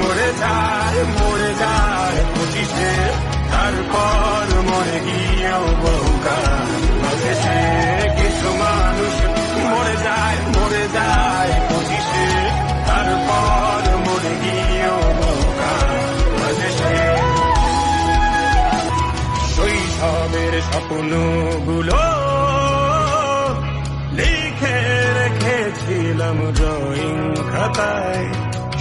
মরে যায় মরে যায় পঁচিশে। তারপর মরে গিয়েও বহুকাল অশেষে কিছু মানুষ মরে যায় মরে যায় পঁচিশে। তারপর মরে গিয়েও বহুকাল অশেষে শৈশবের স্বপ্নগুলো লিখে রেখেছিলাম ড্রয়িং খাতায়।